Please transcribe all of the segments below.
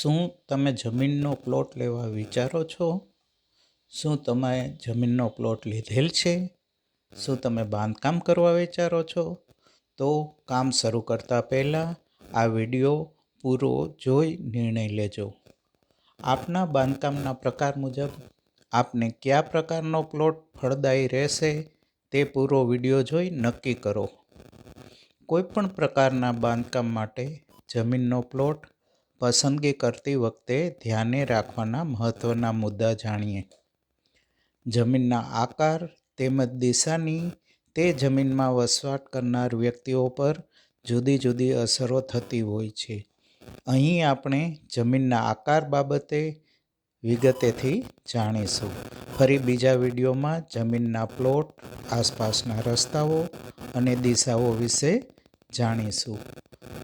શું તમે જમીનનો પ્લોટ લેવા વિચારો છો? શું તમે જમીનનો પ્લોટ લીધેલ છે? શું તમે બાંધકામ કરવા વિચારો છો? તો કામ શરૂ કરતાં પહેલાં આ વીડિયો પૂરો જોઈ નિર્ણય લેજો. આપના બાંધકામના પ્રકાર મુજબ આપને કયા પ્રકારનો પ્લોટ ફળદાયી રહેશે તે પૂરો વીડિયો જોઈ નક્કી કરો. કોઈપણ પ્રકારના બાંધકામ માટે જમીનનો પ્લોટ પસંદગી કરતી વખતે ધ્યાને રાખવાના મહત્ત્વના મુદ્દા જાણીએ. જમીનના આકાર તેમજ દિશાની તે જમીનમાં વસવાટ કરનાર વ્યક્તિઓ પર જુદી જુદી અસરો થતી હોય છે. અહીં આપણે જમીનના આકાર બાબતે વિગતેથી જાણીશું. ફરી બીજા વિડીયોમાં જમીનના પ્લોટ, આસપાસના રસ્તાઓ અને દિશાઓ વિશે જાણીશું.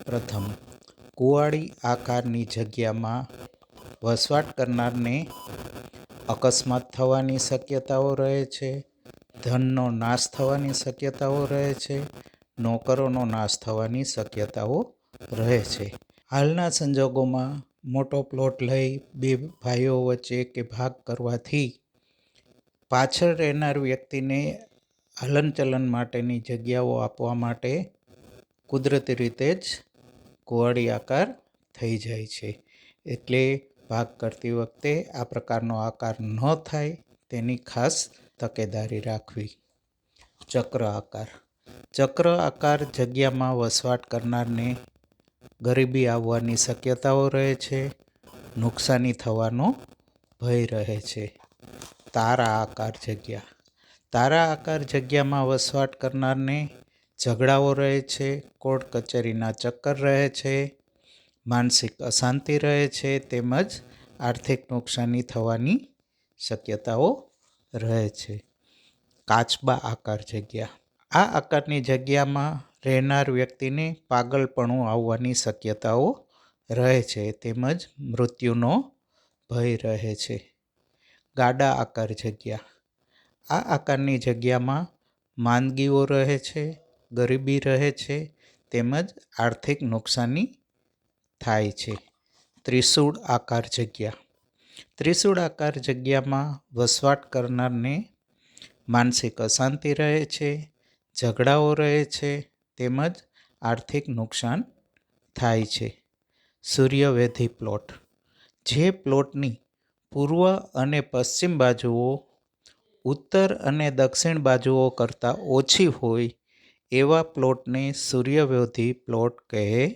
પ્રથમ કુવાડી આકારની જગ્યામાં વસવાટ કરનારને અકસ્માત થવાની શક્યતાઓ રહે છે, ધનનો નાશ થવાની શક્યતાઓ રહે છે, નોકરોનો નાશ થવાની શક્યતાઓ રહે છે. હાલના સંજોગોમાં મોટો પ્લોટ લઈ બે ભાઈઓ વચ્ચે કે ભાગ કરવાથી પાછળ રહેનાર વ્યક્તિને હલનચલન માટેની જગ્યાઓ આપવા માટે કુદરતી રીતે જ કુવાડી આકાર થઈ જાય છે. એટલે ભાગ કરતી વખતે આ પ્રકારનો આકાર ન થાય તેની ખાસ તકેદારી રાખવી. ચક્ર આકાર. ચક્ર આકાર જગ્યામાં વસવાટ કરનારને ગરીબી આવવાની શક્યતાઓ રહે છે, નુકસાની થવાનો ભય રહે છે. તારા આકાર જગ્યા. તારા આકાર જગ્યામાં વસવાટ કરનારને ઝઘડાઓ રહે છે, કોર્ટ કચેરીના ચક્કર રહે છે, માનસિક અશાંતિ રહે છે તેમજ આર્થિક નુકસાની થવાની શક્યતાઓ રહે છે. કાચબા આકાર જગ્યા. આ આકારની જગ્યામાં રહેનાર વ્યક્તિને પાગલપણું આવવાની શક્યતાઓ રહે છે તેમજ મૃત્યુનો ભય રહે છે. ગાડા આકાર જગ્યા. આ આકારની જગ્યામાં માંદગીઓ રહે છે ગરીબી રહે છે, તેમજ આર્થિક નુકસાની થાય છે. ત્રિશૂળ આકાર જગ્યા. ત્રિશૂળ આકાર જગ્યામાં વસવાટ કરનારને માનસિક અશાંતિ રહે છે, ઝઘડાઓ રહે છે, તેમજ આર્થિક નુકસાન થાય છે. સૂર્યવેધી પ્લોટ. જે પ્લોટની પૂર્વ અને પશ્ચિમ બાજુઓ, ઉત્તર અને દક્ષિણ બાજુઓ કરતાં ઓછી હોય એવા પ્લોટને સૂર્યવ્યોધી પ્લોટ કહે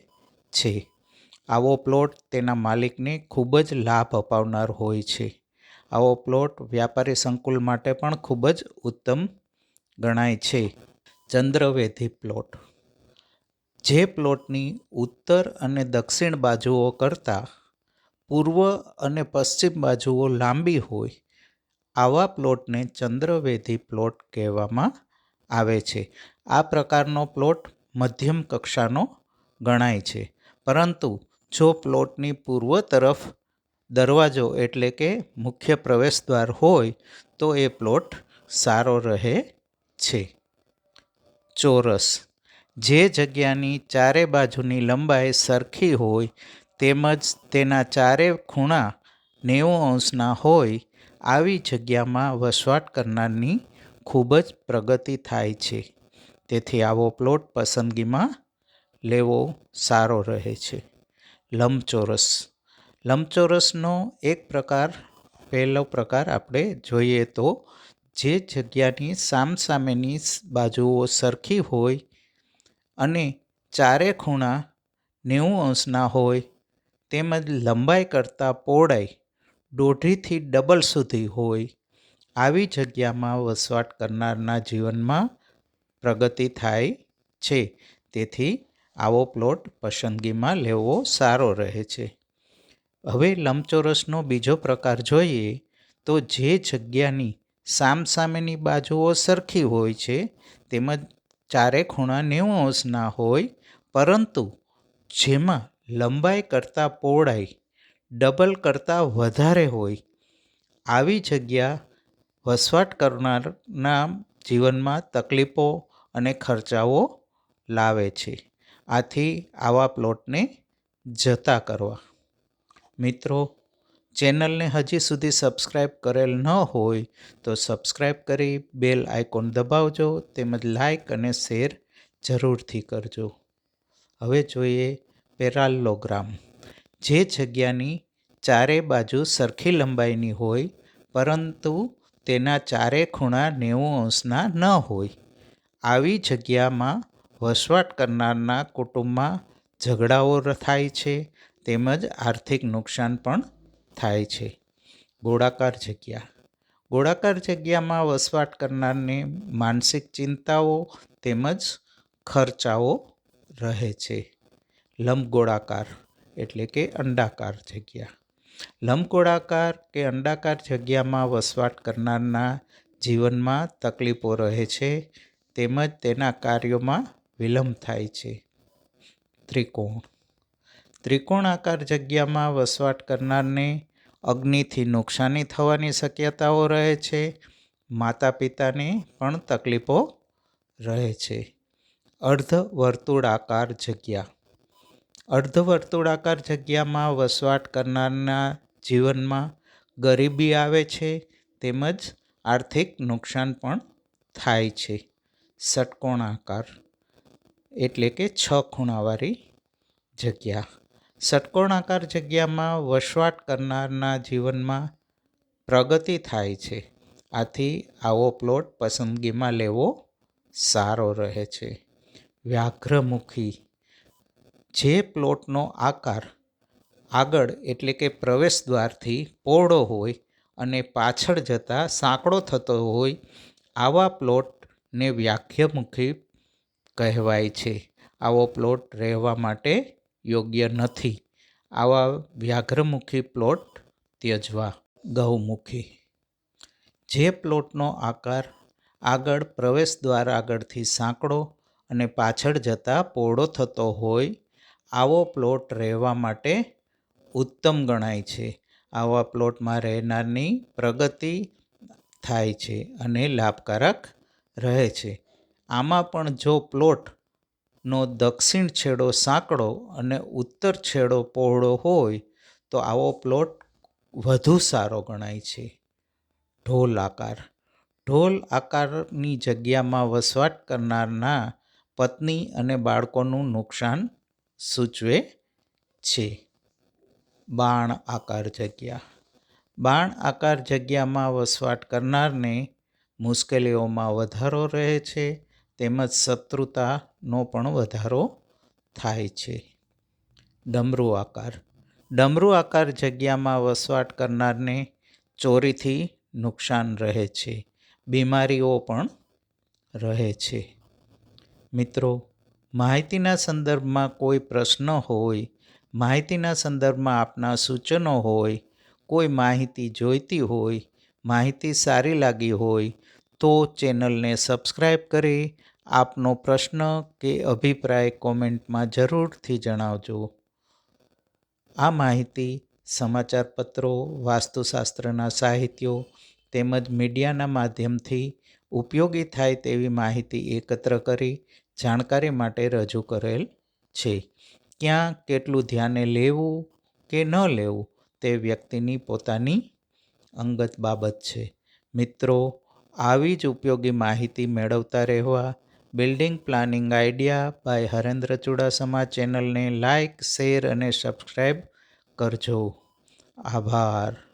છે. આવો પ્લોટ તેના માલિકને ખૂબ જ લાભ અપાવનાર હોય છે. આવો પ્લોટ વ્યાપારી સંકુલ માટે પણ ખૂબ જ ઉત્તમ ગણાય છે. ચંદ્રવેધી પ્લોટ. જે પ્લોટની ઉત્તર અને દક્ષિણ બાજુઓ કરતાં પૂર્વ અને પશ્ચિમ બાજુઓ લાંબી હોય, આવા પ્લોટને ચંદ્રવેધી પ્લોટ કહેવામાં આવે છે. આ પ્રકારનો પ્લોટ મધ્યમ કક્ષાનો ગણાય છે. પરંતુ જો પ્લોટની પૂર્વ તરફ દરવાજો એટલે કે મુખ્ય પ્રવેશદ્વાર હોય, તો એ પ્લોટ સારો રહે છે. ચોરસ. જે જગ્યાની ચારે બાજુની લંબાઈ સરખી હોય, તેમજ તેના ચારે ખૂણા નેવું અંશના હોય, આવી જગ્યામાં વસવાટ કરનારની ખૂબ જ પ્રગતિ થાય છે. તેથી આવો પ્લોટ પસંદગીમાં લેવો સારો રહે છે. લંબચોરસ. લંબચોરસનો એક પ્રકાર, પહેલો પ્રકાર આપણે જોઈએ તો જે જગ્યાની સામસામેની બાજુઓ સરખી હોય અને ચારે ખૂણા નેવું અંશના હોય, તેમજ લંબાઈ કરતાં પહોળાઈ દોઢીથી ડબલ સુધી હોય આવી જગ્યામાં વસવાટ કરનારના જીવનમાં પ્રગતિ થાય છે. તેથી આવો પ્લોટ પસંદગીમાં લેવો સારો રહે છે. હવે લંબચોરસનો બીજો પ્રકાર જોઈએ તો જે જગ્યાની સામસામેની બાજુઓ સરખી હોય છે તેમજ ચારે ખૂણા નેવું અંશના હોય, પરંતુ જેમાં લંબાઈ કરતાં પહોળાઈ, ડબલ કરતાં વધારે હોય, આવી જગ્યા વસવાટ કરનારના જીવનમાં તકલીફો અને ખર્ચાઓ લાવે છે. આથી આવા પ્લોટને જતા કરવા. મિત્રો, ચેનલને હજી સુધી સબસ્ક્રાઈબ કરેલ ન હોય તો સબસ્ક્રાઈબ કરી બેલ આઇકોન દબાવજો તેમજ લાઇક અને શેર જરૂરથી કરજો. હવે જોઈએ પેરાલોગ્રામ જે જગ્યાની ચારે બાજુ સરખી લંબાઈની હોય, પરંતુ તેના ચારે ખૂણા નેવું અંશના ન હોય. આવી જગ્યામાં વસવાટ કરનારના કુટુંબમાં ઝઘડાઓ થાય છે, તેમજ આર્થિક નુકસાન પણ થાય છે. ગોળાકાર જગ્યા. ગોળાકાર જગ્યામાં વસવાટ કરનારને માનસિક ચિંતાઓ તેમજ ખર્ચાઓ રહે છે. લંબગોળાકાર એટલે કે અંડાકાર જગ્યા. લંબગોળાકાર કે અંડાકાર જગ્યામાં વસવાટ કરનારના જીવનમાં તકલીફો રહે છે, તેમજ તેના કાર્યોમાં વિલંબ થાય છે. ત્રિકોણ. ત્રિકોણાકાર જગ્યામાં વસવાટ કરનારને અગ્નિથી નુકસાની થવાની શક્યતાઓ રહે છે માતા પિતાને પણ તકલીફો રહે છે. અર્ધ વર્તુળાકાર જગ્યા. અર્ધ વર્તુળાકાર જગ્યામાં વસવાટ કરનારના જીવનમાં ગરીબી આવે છે, તેમજ આર્થિક નુકસાન પણ થાય છે. ષટકોણાકાર એટલે કે છ ખૂણાવાળી જગ્યા. ષટકોણાકાર જગ્યામાં વસવાટ કરનારના જીવનમાં પ્રગતિ થાય છે. આથી આવો પ્લોટ પસંદગીમાં લેવો સારો રહે છે. વ્યાઘ્રમુખી જે પ્લોટનો આકાર આગળ એટલે કે પ્રવેશ દ્વારથી પહોળો હોય અને પાછળ જતાં સાંકડો થતો હોય, આવા પ્લોટને વ્યાઘ્યમુખી કહેવાય છે. આવો પ્લોટ રહેવા માટે યોગ્ય નથી. આવા વ્યાઘ્રમુખી પ્લોટ ત્યજવા. ગૌમુખી. જે પ્લોટનો આકાર આગળ પ્રવેશ દ્વાર આગળથી સાંકડો અને પાછળ જતાં પહોળો થતો હોય આવો પ્લોટ રહેવા માટે ઉત્તમ ગણાય છે. આવા પ્લોટમાં રહેનારની પ્રગતિ થાય છે અને લાભકારક રહે છે. આમાં પણ જો પ્લોટનો દક્ષિણ છેડો સાંકડો અને ઉત્તર છેડો પહોળો હોય, તો આવો પ્લોટ વધુ સારો ગણાય છે. ઢોલ આકાર. ઢોલ આકારની જગ્યામાં વસવાટ કરનારના પત્ની અને બાળકોનું નુકસાન સૂચવે છે. બાણ આકાર જગ્યા. બાણ આકાર જગ્યામાં વસવાટ કરનારને મુશ્કેલીઓમાં વધારો રહે છે, તેમજ શત્રુતાનો પણ વધારો થાય છે. ડમરુ આકાર. ડમરુ આકાર જગ્યામાં વસવાટ કરનારને ચોરીથી નુકસાન રહે છે, બીમારીઓ પણ રહે છે. મિત્રો માહિતીના સંદર્ભમાં કોઈ પ્રશ્ન હોય, માહિતીના સંદર્ભમાં આપના સૂચનો હોય, કોઈ માહિતી જોઈતી હોય, માહિતી સારી લાગી હોય, તો ચેનલને સબસ્ક્રાઈબ કરી આપનો પ્રશ્ન કે અભિપ્રાય કોમેન્ટમાં જરૂરથી જણાવજો. આ માહિતી સમાચારપત્રો, વાસ્તુશાસ્ત્રના સાહિત્યો તેમજ મીડિયાના માધ્યમથી ઉપયોગી થાય તેવી માહિતી એકત્ર કરી જાણકારી માટે રજૂ કરેલ છે. ક્યાં કેટલું ધ્યાને લેવું કે ન લેવું તે વ્યક્તિની પોતાની અંગત બાબત છે. મિત્રો, આવી જ ઉપયોગી માહિતી મેળવતા રહેવા building planning idea by Harendra Chudasama ચેનલને લાઇક શેર અને સબસ્ક્રાઈબ કરજો. આભાર.